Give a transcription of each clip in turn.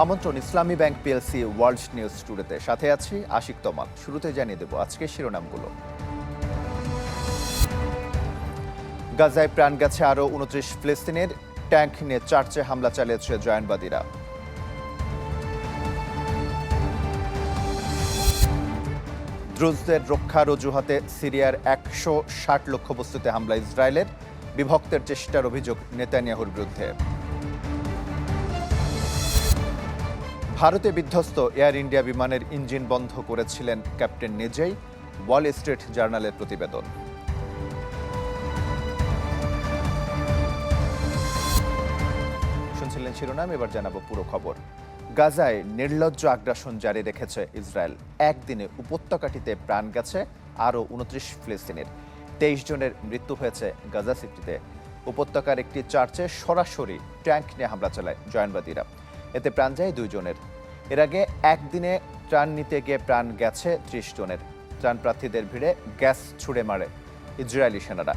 আমন্ত্রণ Islami bank PLC world news টুডেতে। সাথে আছি আশিক তমাল শুরুতে জানিয়ে দেব আজকের শিরোনামগুলো। গাজায় প্রাণ গেছে আরও উনত্রিশ ফিলিস্তিনের। ট্যাঙ্ক নিয়ে চার্চে হামলা চালিয়েছে জয়ানবাদীরা। দ্রুজদের রক্ষার অজুহাতে সিরিয়ার একশো ষাট লক্ষ্যবস্তুতে হামলা ইসরায়েলের। বিভক্তের চেষ্টার অভিযোগ নেতানিয়াহুর বিরুদ্ধে। ভারতে বিধ্বস্ত এয়ার ইন্ডিয়া বিমানের ইঞ্জিন বন্ধ করেছিলেন ক্যাপ্টেন নিজেই, ওয়াল স্ট্রিট জার্নালের প্রতিবেদন। শুনছিলেন শিরোনাম, এবার জানাব পুরো খবর। গাজায় নির্লজ্জ আগ্রাসন জারি রেখেছে ইসরায়েল। একদিনে উপত্যকাটিতে প্রাণ গেছে আরও উনত্রিশ ফিলিস্তিনের। তেইশ জনের মৃত্যু হয়েছে গাজা সিটিতে। উপত্যকার একটি চার্চে সরাসরি ট্যাঙ্ক নিয়ে হামলা চালায় জয়ানবাদীরা এতে প্রাণ যায় দুইজনের এর আগে একদিনে ত্রাণ নিতে গিয়ে প্রাণ গেছে ত্রিশ জনের। ত্রাণ প্রার্থীদের ভিড়ে গ্যাস ছুড়ে মারে ইসরায়েলি সেনারা।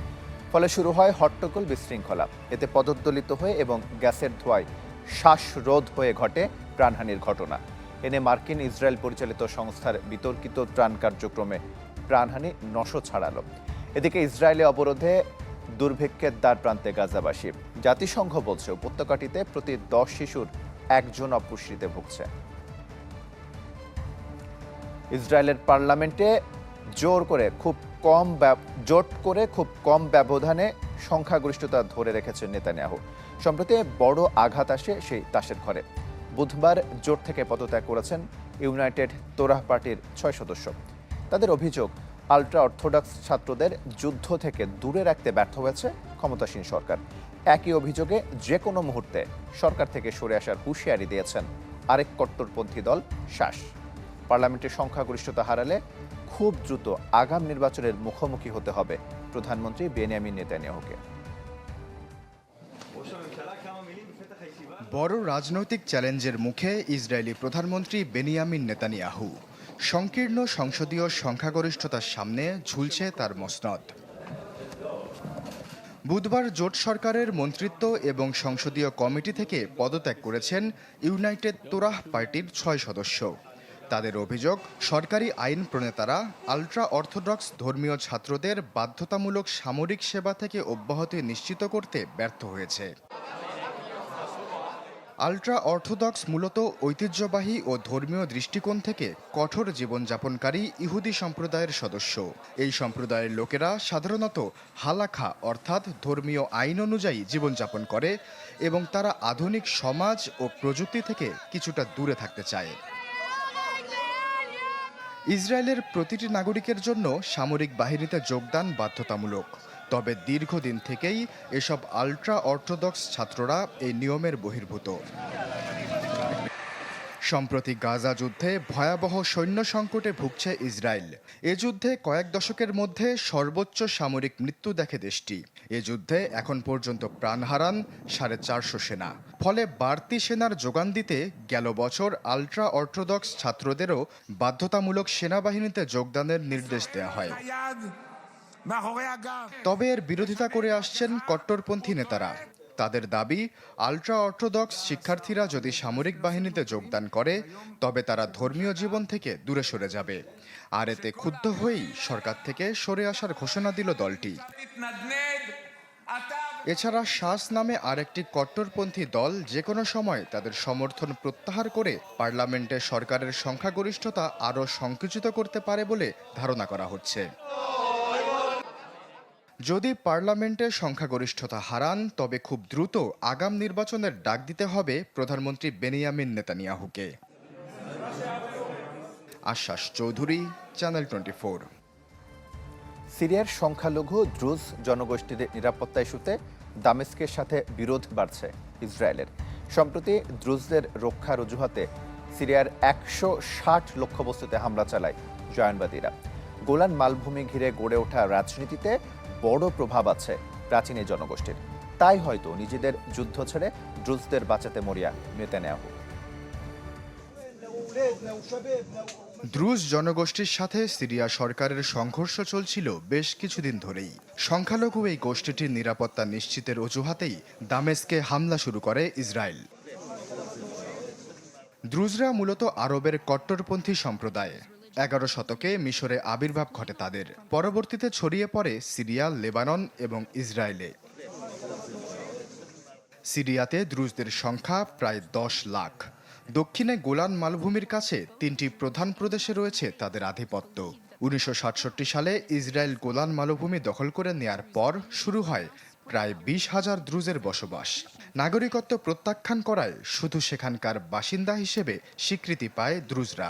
ফলে শুরু হয় হট্টগোল বিশৃঙ্খলা। এতে পদদলিত হয়ে এবং গ্যাসের ধোঁয়ায় শ্বাসরোধ হয়ে ঘটে প্রাণহানির ঘটনা। এনে মার্কিন ইসরায়েল পরিচালিত সংস্থার বিতর্কিত ত্রাণ কার্যক্রমে প্রাণহানি নশো ছাড়ালো। এদিকে ইসরায়েলে অবরোধে দুর্ভিক্ষের দ্বার প্রান্তে গাজাবাসী। জাতিসংঘ বলছে, উপত্যকাটিতে প্রতি দশ শিশুর একজন অপুষ্টিতে ভুগছে। ইসরায়েলের পার্লামেন্টে জোর করে খুব কম জোট করে খুব কম ব্যবধানে সংখ্যাগরিষ্ঠতা ধরে রেখেছেন নেতানিয়াহু। সম্প্রতি বড় আঘাত আসে সেই তাসের ঘরে। বুধবার জোট থেকে পদত্যাগ করেছেন ইউনাইটেড তোরাহ পার্টির ছয় সদস্য। তাদের অভিযোগ, আলট্রা অর্থোডক্স ছাত্রদের যুদ্ধ থেকে দূরে রাখতে ব্যর্থ হয়েছে ক্ষমতাসীন সরকার। একই অভিযোগে যে কোনো মুহূর্তে সরকার থেকে সরে আসার হুঁশিয়ারি দিয়েছেন আরেক কট্টরপন্থী দল শাস। পার্লামেন্টের সংখ্যাগরিষ্ঠতা হারালে খুব দ্রুত আগাম নির্বাচনের মুখোমুখি হতে হবে প্রধানমন্ত্রী বেনিয়ামিন নেতানিয়াহুকে। বড় রাজনৈতিক চ্যালেঞ্জের মুখে ইসরায়েলি প্রধানমন্ত্রী বেনিয়ামিন নেতানিয়াহু। সংকীর্ণ সংসদীয় সংখ্যাগরিষ্ঠতার সামনে ঝুলছে তার মসনদ। বুধবার জোট সরকারের মন্ত্রিত্ব এবং সংসদীয় কমিটি থেকে পদত্যাগ করেছেন ইউনাইটেড তোরাহ পার্টির ছয় সদস্য। তাদের অভিযোগ, সরকারি আইন প্রণেতারা আলট্রা অর্থোডক্স ধর্মীয় ছাত্রদের বাধ্যতামূলক সামরিক সেবা থেকে অব্যাহতি নিশ্চিত করতে ব্যর্থ হয়েছে। আলট্রা অর্থোডক্স মূলত ঐতিহ্যবাহী ও ধর্মীয় দৃষ্টিকোণ থেকে কঠোর জীবনযাপনকারী ইহুদি সম্প্রদায়ের সদস্য। এই সম্প্রদায়ের লোকেরা সাধারণত হালাখা অর্থাৎ ধর্মীয় আইন অনুযায়ী জীবনযাপন করে এবং তারা আধুনিক সমাজ ও প্রযুক্তি থেকে কিছুটা দূরে থাকতে চায়। ইসরায়েলের প্রতিটি নাগরিকের জন্য সামরিক বাহিনীতে যোগদান বাধ্যতামূলক। তবে দীর্ঘদিন থেকেই এসব আলট্রা অর্থোডক্স ছাত্ররা এই নিয়মের বহির্ভূত। সম্প্রতি গাজা যুদ্ধে ভয়াবহ সৈন্য সংকটে ভুগছে ইসরায়েল। এ যুদ্ধে কয়েক দশকের মধ্যে সর্বোচ্চ সামরিক মৃত্যু দেখে দেশটি। এ যুদ্ধে এখন পর্যন্ত প্রাণ হারান সাড়ে চারশো সেনা। ফলে বাড়তি সেনার যোগান দিতে গেল বছর আলট্রা অর্থোডক্স ছাত্রদেরও বাধ্যতামূলক সেনাবাহিনীতে যোগদানের নির্দেশ দেওয়া হয়। তবে এর বিরোধিতা করে আসছেন কট্টরপন্থী নেতারা। তাদের দাবি, আলট্রা অর্থোডক্স শিক্ষার্থীরা যদি সামরিক বাহিনীতে যোগদান করে, তবে তারা ধর্মীয় জীবন থেকে দূরে সরে যাবে। আর এতে ক্ষুব্ধ হয়েই সরকার থেকে সরে আসার ঘোষণা দিল দলটি। এছাড়া শাস নামে আরেকটি কট্টরপন্থী দল যে কোনো সময় তাদের সমর্থন প্রত্যাহার করে পার্লামেন্টে সরকারের সংখ্যাগরিষ্ঠতা আরও সংকুচিত করতে পারে বলে ধারণা করা হচ্ছে। যদি পার্লামেন্টের সংখ্যাগরিষ্ঠতা হারান, তবে খুব দ্রুত আগাম নির্বাচনের ডাক দিতে হবে প্রধানমন্ত্রী বেনিয়ামিন নেতানিয়াহুকে। আশ্বাস চৌধুরী, চ্যানেল টোয়েন্টি সিরিয়ার সংখ্যালঘু দ্রুজ জনগোষ্ঠীর নিরাপত্তা ইস্যুতে দামেস্কের সাথে বিরোধ বাড়ছে ইসরায়েলের। সম্প্রতি দ্রুজদের রক্ষার অজুহাতে সিরিয়ার একশো ষাট লক্ষ্যবস্তুতে হামলা চালায় জয়ানবাদীরা গোলান মালভূমি ঘিরে গড়ে ওঠা রাজনীতিতে বড় প্রভাব আছে প্রাচীন এই জনগোষ্ঠীর। তাই হয়তো নিজেদের যুদ্ধ ছেড়ে দ্রুজদের বাঁচাতে মরিয়া নেতানিয়াহু। দ্রুজ জনগোষ্ঠীর সাথে সিরিয়া সরকারের সংঘর্ষ চলছিল বেশ কিছুদিন ধরেই। সংখ্যালঘু এই গোষ্ঠীটির নিরাপত্তা নিশ্চিতের অজুহাতেই দামেস্কে হামলা শুরু করে ইসরায়েল। দ্রুজরা মূলত আরবের কট্টরপন্থী সম্প্রদায়। এগারো শতকে মিশরে আবির্ভাব ঘটে তাদের। পরবর্তীতে ছড়িয়ে পড়ে সিরিয়া, লেবানন এবং ইসরায়েলে। সিরিয়াতে দ্রুজদের সংখ্যা প্রায় দশ লাখ। দক্ষিণে গোলান মালভূমির কাছে তিনটি প্রধান প্রদেশে রয়েছে তাদের আধিপত্য। উনিশশো সাতষট্টি সালে ইসরায়েল গোলান মালভূমি দখল করে নেয়ার পর শুরু হয় প্রায় বিশ হাজার দ্রুজের বসবাস। নাগরিকত্ব প্রত্যাখ্যান করায় শুধু সেখানকার বাসিন্দা হিসেবে স্বীকৃতি পায় দ্রুজরা।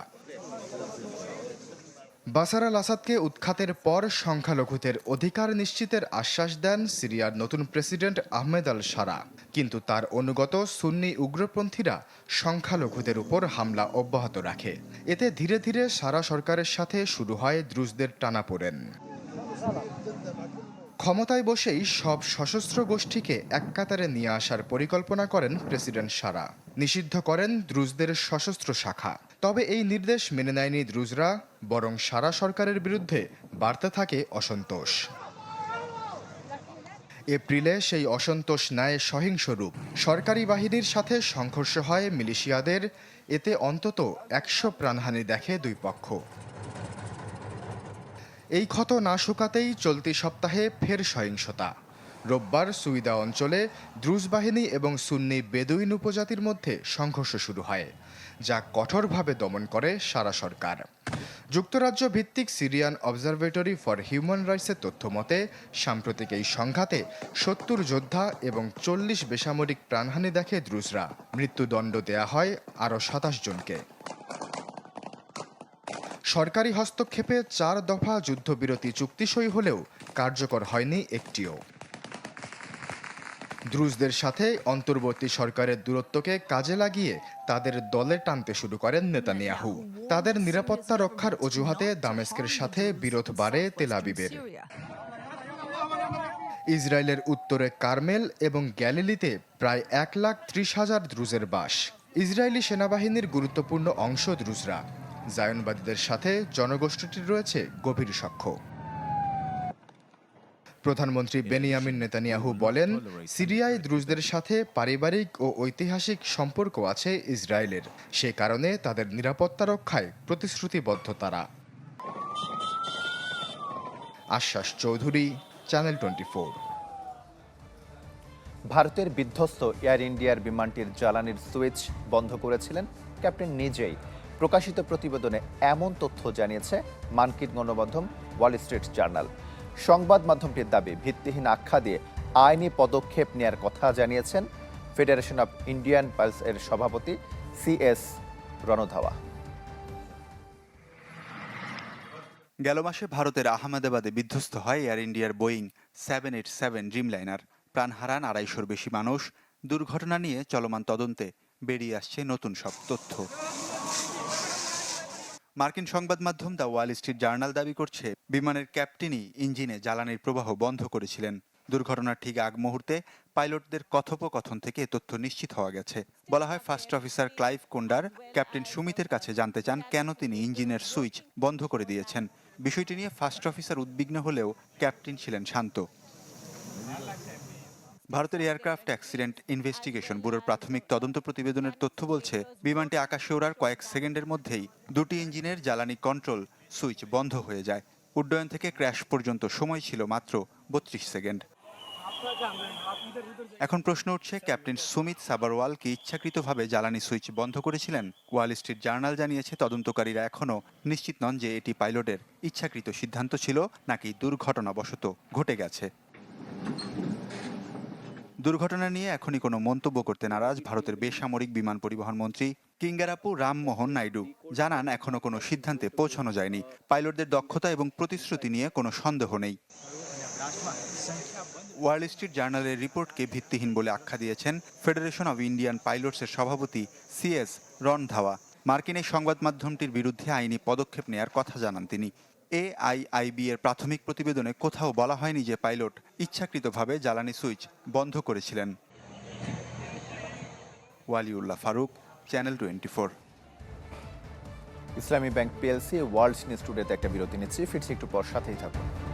বাসার আল আসাদকে উৎখাতের পর সংখ্যালঘুদের অধিকার নিশ্চিতের আশ্বাস দেন সিরিয়ার নতুন প্রেসিডেন্ট আহমেদ আল সারা। কিন্তু তার অনুগত সুন্নি উগ্রপন্থীরা সংখ্যালঘুদের উপর হামলা অব্যাহত রাখে। এতে ধীরে ধীরে সারা সরকারের সাথে শুরু হয় দ্রুজদের টানাপোড়েন ক্ষমতায় বসেই সব সশস্ত্র গোষ্ঠীকে এক কাতারে নিয়ে আসার পরিকল্পনা করেন প্রেসিডেন্ট সারা। নিষিদ্ধ করেন দ্রুজদের সশস্ত্র শাখা। তবে এই নির্দেশ মেনে নেয়নি দ্রুজরা বরং সারা সরকারের বিরুদ্ধে বাড়তে থাকে অসন্তোষ। এপ্রিলে সেই অসন্তোষ নেয় সহিংস রূপ সরকারি বাহিনীর সাথে সংঘর্ষ হয় মিলিশিয়াদের। এতে অন্তত একশো প্রাণহানি দেখে দুই পক্ষ। এই ক্ষত না শুকাতেই চলতি সপ্তাহে ফের সহিংসতা। রোববার সুইদা অঞ্চলে দ্রুজ বাহিনী এবং সুন্নি বেদুইন উপজাতির মধ্যে সংঘর্ষ শুরু হয়। যা কঠোরভাবে দমন করে সারা সরকার। যুক্তরাজ্য ভিত্তিক সিরিয়ান অবজারভেটরি ফর হিউম্যান রাইটসের তথ্য মতে, সাম্প্রতিক এই সংঘাতে সত্তর যোদ্ধা এবং চল্লিশ বেসামরিক প্রাণহানি দেখে দ্রুজরা মৃত্যুদণ্ড দেয়া হয় আরও সাতাশ জনকে। সরকারি হস্তক্ষেপে চার দফা যুদ্ধবিরতি চুক্তি সই হলেও কার্যকর হয়নি একটিও। দ্রুজদের সাথে অন্তর্বর্তী সরকারের দূরত্বকে কাজে লাগিয়ে তাদের দলে টানতে শুরু করেন নেতানিয়াহু। তাদের নিরাপত্তা রক্ষার অজুহাতে দামেস্কের সাথে বিরোধ বাড়ে তেলাবিবের ইসরায়েলের উত্তরে কার্মেল এবং গ্যালিলিতে প্রায় এক লাখ ত্রিশ হাজার দ্রুজের বাস। ইসরায়েলি সেনাবাহিনীর গুরুত্বপূর্ণ অংশ দ্রুজরা। জায়নবাদীদের সাথে জনগোষ্ঠীটির রয়েছে গভীর সখ্য প্রধানমন্ত্রী বেনিয়ামিন নেতানিয়াহু বলেন সিরিয়ায় দ্রুজদের সাথে পারিবারিক ও ঐতিহাসিক সম্পর্ক আছে ইসরায়েলের। সে কারণে তাদের নিরাপত্তা রক্ষায় প্রতিশ্রুতিবদ্ধ তারা আশ্বাস চৌধুরী চ্যানেল টোয়েন্টি ভারতের বিধ্বস্ত এয়ার ইন্ডিয়ার বিমানটির জ্বালানির সুইচ বন্ধ করেছিলেন। ক্যাপ্টেন নিজেই প্রকাশিত প্রতিবেদনে এমন তথ্য জানিয়েছে মানকিন গণমাধ্যম ওয়াল স্ট্রিট জার্নাল সংবাদ মাধ্যমটির দাবি, ভিত্তিহীন আখ্যা দিয়ে আইনি পদক্ষেপ নেয়ার কথা জানিয়েছেন ফেডারেশন অফ ইন্ডিয়ান পালস এর সভাপতি সি সিএস রণধাওয়া। গেল মাসে ভারতের আহমেদাবাদে বিধ্বস্ত হয় এয়ার ইন্ডিয়ার Boeing seven eight seven dreamliner প্রাণ হারান আড়াইশোর বেশি মানুষ। দুর্ঘটনা নিয়ে চলমান তদন্তে বেরিয়ে আসছে নতুন সব তথ্য। মার্কিন সংবাদ মাধ্যম দ্য ওয়াল স্ট্রিট জার্নাল দাবি করছে, বিমানের ক্যাপ্টেনই ইঞ্জিনে জ্বালানির প্রবাহ বন্ধ করেছিলেন। দুর্ঘটনার ঠিক আগ মুহূর্তে পাইলটদের কথোপকথন থেকে তথ্য নিশ্চিত হওয়া গেছে। বলা হয়, ফার্স্ট অফিসার ক্লাইভ কোন্ডার ক্যাপ্টেন সুমিতের কাছে জানতে চান কেন তিনি ইঞ্জিনের সুইচ বন্ধ করে দিয়েছেন। বিষয়টি নিয়ে ফার্স্ট অফিসার উদ্বিগ্ন হলেও ক্যাপ্টেন ছিলেন শান্ত। ভারতের এয়ারক্রাফট অ্যাক্সিডেন্ট ইনভেস্টিগেশন ব্যুরোর প্রাথমিক তদন্ত প্রতিবেদনের তথ্য বলছে, বিমানটি আকাশে ওড়ার কয়েক সেকেন্ডের মধ্যেই দুটি ইঞ্জিনের জ্বালানি কন্ট্রোল সুইচ বন্ধ হয়ে যায়। উড্ডয়ন থেকে ক্র্যাশ পর্যন্ত সময় ছিল মাত্র বত্রিশ সেকেন্ড। এখন প্রশ্ন উঠছে, ক্যাপ্টেন সুমিত সাবারওয়াল কি ইচ্ছাকৃতভাবে জ্বালানি সুইচ বন্ধ করেছিলেন? ওয়াল স্ট্রিট জার্নাল জানিয়েছে, তদন্তকারীরা এখনও নিশ্চিত নন যে এটি পাইলটের ইচ্ছাকৃত সিদ্ধান্ত ছিল নাকি দুর্ঘটনাবশত ঘটে গেছে। দুর্ঘটনা নিয়ে এখনই কোনো মন্তব্য করতে নারাজ ভারতের বেসামরিক বিমান পরিবহন মন্ত্রী কিঙ্গারাপু রামমোহন নাইডু। জানান এখনও কোনো সিদ্ধান্তে পৌঁছানো যায়নি। পাইলটদের দক্ষতা এবং প্রতিশ্রুতি নিয়ে কোনো সন্দেহ নেই। ওয়ার্ল্ড স্ট্রিট জার্নালের রিপোর্টকে ভিত্তিহীন বলে আখ্যা দিয়েছেন ফেডারেশন অব ইন্ডিয়ান পাইলটসের সভাপতি সিএস রন ধাওয়া মার্কিন এই সংবাদ মাধ্যমটির বিরুদ্ধে আইনি পদক্ষেপ নেয়ার কথা জানান তিনি। এআইআইবি এর প্রাথমিক প্রতিবেদনে কোথাও বলা হয়নি যে পাইলট ইচ্ছাকৃতভাবে জ্বালানি সুইচ বন্ধ করেছিলেন। Waliullah Faruk, channel twenty four. Islami bank PLC, world news টুডেতে একটা বিরতি নিচ্ছি। ফিরছি একটু পর, সাথেই থাকুন।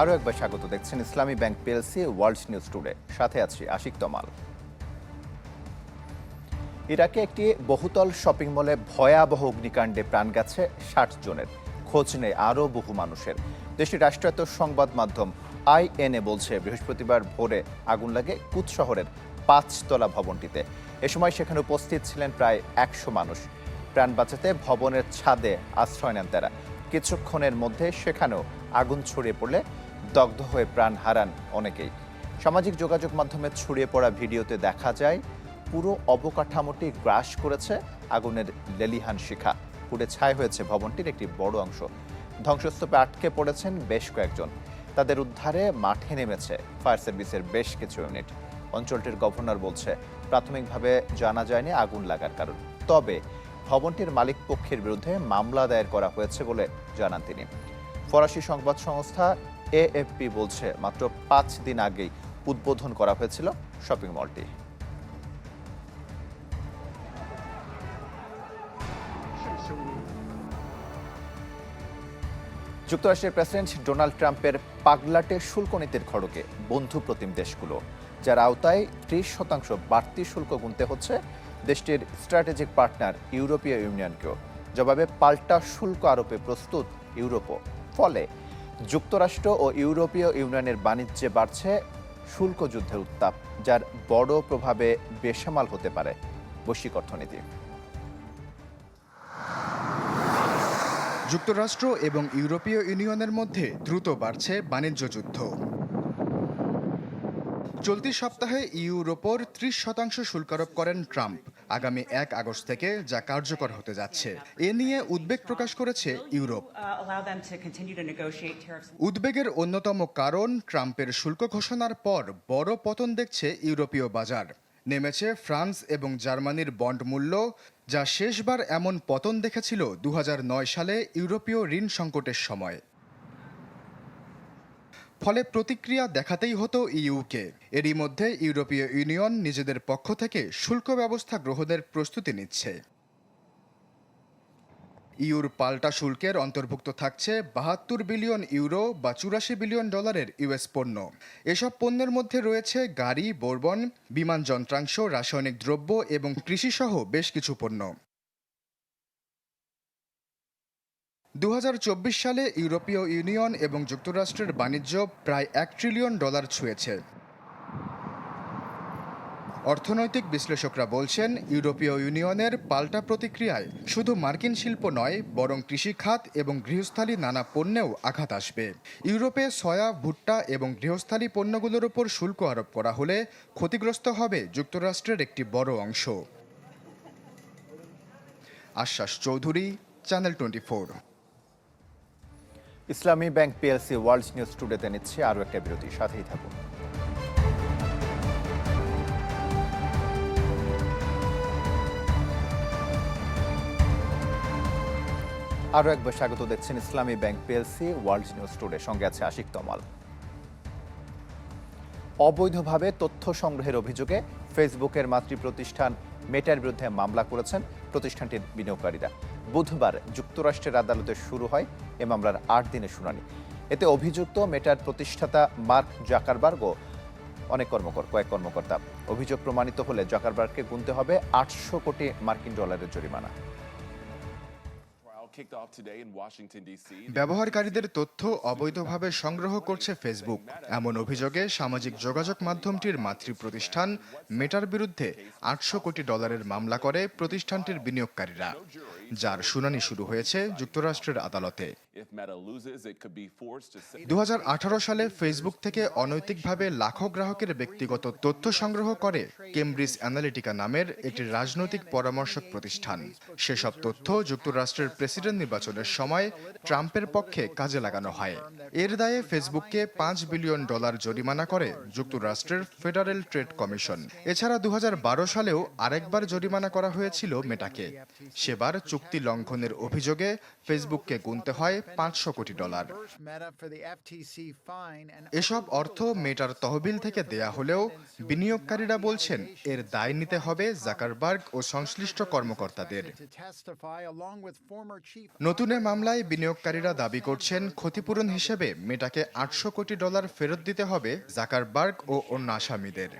আরও একবার স্বাগত দেখছেন Islami bank PLC, world news today. সাথে আছি আশিক তমাল। ইরাকে একটি বহুতল শপিং মলে ভয়াবহ অগ্নিকাণ্ডে প্রাণ গেছে ষাট জনের। খোঁজ নেই আরও বহু মানুষের। দেশটির রাষ্ট্রায়ত্ত সংবাদ মাধ্যম আইএনএ বলছে, বৃহস্পতিবার ভোরে আগুন লাগে কুত শহরের পাঁচতলা ভবনটিতে। এ সময় সেখানে উপস্থিত ছিলেন প্রায় একশো মানুষ। প্রাণ বাঁচাতে ভবনের ছাদে আশ্রয় নেন তারা। কিছুক্ষণের মধ্যে সেখানেও আগুন ছড়িয়ে পড়লে দগ্ধ হয়ে প্রাণ হারান অনেকেই। সামাজিক যোগাযোগ মাধ্যমে ছড়িয়ে পড়া ভিডিওতে দেখা যায়, পুরো অবকাঠামোটি গ্রাস করেছে আগুনের লেলিহান শিখা। পুড়ে ছাই হয়েছে ভবনটির একটি বড় অংশ। ধ্বংসস্তূপে আটকে পড়েছেন বেশ কয়েকজন। তাদের উদ্ধারে মাঠে নেমেছে ফায়ার সার্ভিসের বেশ কিছু ইউনিট। অঞ্চলটির গভর্নর বলছে, প্রাথমিকভাবে জানা যায়নি আগুন লাগার কারণ। তবে ভবনটির মালিক পক্ষের বিরুদ্ধে মামলা দায়ের করা হয়েছে বলে জানান তিনি। ফরাসি সংবাদ সংস্থা এএফপি বলছে, মাত্র পাঁচ দিন আগেই উদ্বোধন করা হয়েছিল শপিং মলটি। যুক্তরাষ্ট্রের প্রেসিডেন্ট ডোনাল্ড ট্রাম্পের পাগলাটে শুল্ক নীতির খড়কে বন্ধু প্রতিম দেশগুলো, যার আওতায় ত্রিশ শতাংশ বাড়তি শুল্ক গুনতে হচ্ছে দেশটির স্ট্র্যাটেজিক পার্টনার ইউরোপীয় ইউনিয়নকেও। জবাবে পাল্টা শুল্ক আরোপে প্রস্তুত ইউরোপও, ফলে যুক্তরাষ্ট্র ও ইউরোপীয় ইউনিয়নের বাণিজ্যে বাড়ছে শুল্ক যুদ্ধের উত্তাপ, যার বড় প্রভাবে বেসামাল হতে পারে বৈশ্বিক অর্থনীতি। যুক্তরাষ্ট্র এবং ইউরোপীয় ইউনিয়নের মধ্যে দ্রুত বাড়ছে বাণিজ্য যুদ্ধ। চলতি সপ্তাহে ইউর ওপর ত্রিশ শতাংশ শুল্ক আরোপ করেন ট্রাম্প। আগামী এক আগস্ট থেকে যা কার্যকর হতে যাচ্ছে। এ নিয়ে উদ্বেগ প্রকাশ করেছে ইউরোপ. উদ্বেগের অন্যতম কারণ ট্রাম্পের শুল্ক ঘোষণার পর বড় পতন দেখছে ইউরোপীয় বাজার। নেমেছে ফ্রান্স এবং জার্মানির বন্ড মূল্য, যা শেষবার এমন পতন দেখেছিল দু হাজার নয় সালে ইউরোপীয় ঋণ সংকটের সময়। ফলে প্রতিক্রিয়া দেখাতেই হতো ইউকে এরই মধ্যে ইউরোপীয় ইউনিয়ন নিজেদের পক্ষ থেকে শুল্ক ব্যবস্থা গ্রহণের প্রস্তুতি নিচ্ছে। ইউর পাল্টা শুল্কের অন্তর্ভুক্ত থাকছে বাহাত্তর বিলিয়ন ইউরো বা চুরাশি বিলিয়ন ডলারের ইউএস পণ্য। এসব পণ্যের মধ্যে রয়েছে গাড়ি, বোরবন, বিমান যন্ত্রাংশ, রাসায়নিক দ্রব্য এবং কৃষিসহ বেশ কিছু পণ্য। দু হাজার চব্বিশ সালে ইউরোপীয় ইউনিয়ন এবং যুক্তরাষ্ট্রের বাণিজ্য প্রায় এক ট্রিলিয়ন ডলার ছুঁয়েছে। অর্থনৈতিক বিশ্লেষকরা বলছেন, ইউরোপীয় ইউনিয়নের পাল্টা প্রতিক্রিয়ায় শুধু মার্কিন শিল্প নয়, বরং কৃষিখাত এবং গৃহস্থালী নানা পণ্যেও আঘাত আসবে। ইউরোপে সয়া, ভুট্টা এবং গৃহস্থালী পণ্যগুলোর উপর শুল্ক আরোপ করা হলে ক্ষতিগ্রস্ত হবে যুক্তরাষ্ট্রের একটি বড় অংশ। আশ্বাস Chowdhury, channel twenty Islami bank PLC world news টুডেতে নিচ্ছে আরও একটা বিরতি, সাথেই থাকুন। আরও একবার স্বাগত দেখছেন Islami bank PLC world news today, সঙ্গে আছে আশিক তমাল। অবৈধভাবে তথ্য সংগ্রহের অভিযোগে ফেসবুকের মাতৃ প্রতিষ্ঠান মেটার বিরুদ্ধে মামলা করেছেন প্রতিষ্ঠানটির বিনিয়োগকারীরা। বুধবার যুক্তরাষ্ট্রের আদালতে শুরু হয় এ মামলার আট দিনের শুনানি। এতে অভিযুক্ত মেটার প্রতিষ্ঠাতা মার্ক জাকারবার্গ অনেক কর্মকর, কয়েক কর্মকর্তা। অভিযোগ প্রমাণিত হলে জাকারবার্গকে গুনতে হবে আটশো কোটি মার্কিন ডলারের জরিমানা। ব্যবহারকারীদের তথ্য অবৈধভাবে সংগ্রহ করছে ফেসবুক এমন অভিযোগে সামাজিক যোগাযোগ মাধ্যমটির মাতৃ প্রতিষ্ঠান মেটার বিরুদ্ধে আটশো কোটি ডলারের মামলা করে প্রতিষ্ঠানটির বিনিয়োগকারীরা যার শুনানি শুরু হয়েছে যুক্তরাষ্ট্রের আদালতে। If Meta loses, it could be forced to say দু সালে ফেসবুক থেকে অনৈতিকভাবে লাখো গ্রাহকের ব্যক্তিগত তথ্য সংগ্রহ করে কেমব্রিজ অ্যানালিটিকা নামের একটি রাজনৈতিক পরামর্শক প্রতিষ্ঠান। সেসব তথ্য যুক্তরাষ্ট্রের প্রেসিডেন্ট নির্বাচনের সময় ট্রাম্পের পক্ষে কাজে লাগানো হয়। এর দায়ে ফেসবুককে পাঁচ বিলিয়ন ডলার জরিমানা করে যুক্তরাষ্ট্রের ফেডারেল ট্রেড কমিশন এছাড়া দু হাজার বারো সালেও আরেকবার জরিমানা করা হয়েছিল মেটাকে সেবার চুক্তি লঙ্ঘনের অভিযোগে ফেসবুককে গুনতে হয় পাঁচশো কোটি ডলার। এসব অর্থ মেটার তহবিল থেকে দেয়া হলেও বিনিয়োগকারীরা বলছেন এর দায় নিতে হবে জাকারবার্গ ও সংশ্লিষ্ট কর্মকর্তাদের। নতুন মামলায় বিনিয়োগকারীরা দাবি করছেন ক্ষতিপূরণ হিসেবে মেটাকে আটশো কোটি ডলার ফেরত দিতে হবে জাকারবার্গ ও অন্য আসামিদের।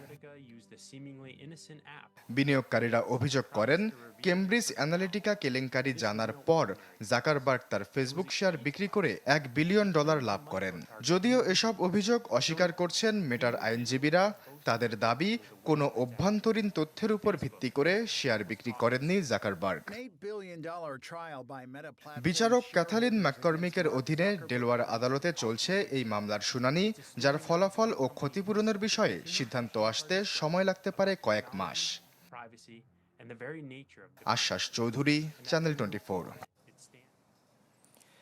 বিনিয়োগকারীরা অভিযোগ করেন কেমব্রিজ অ্যানালিটিকা কেলেঙ্কারি জানার পর জাকারবার্গ তার ফেসবুক শেয়ার বিক্রি করে এক বিলিয়ন ডলার লাভ করেন। যদিও এসব অভিযোগ অস্বীকার করছেন মেটার আইনজীবীরা তাদের দাবি কোনো অভ্যন্তরীণ তথ্যের উপর ভিত্তি করে শেয়ার বিক্রি করেননি জাকারবার্গ। বিচারক ক্যাথালিন ম্যাককর্মিকের অধীনে ডেলওয়ার আদালতে চলছে এই মামলার শুনানি যার ফলাফল ও ক্ষতিপূরণের বিষয়ে সিদ্ধান্ত আসতে সময় লাগতে পারে কয়েক মাস। আশ্বাস চৌধুরী চ্যানেল টোয়েন্টি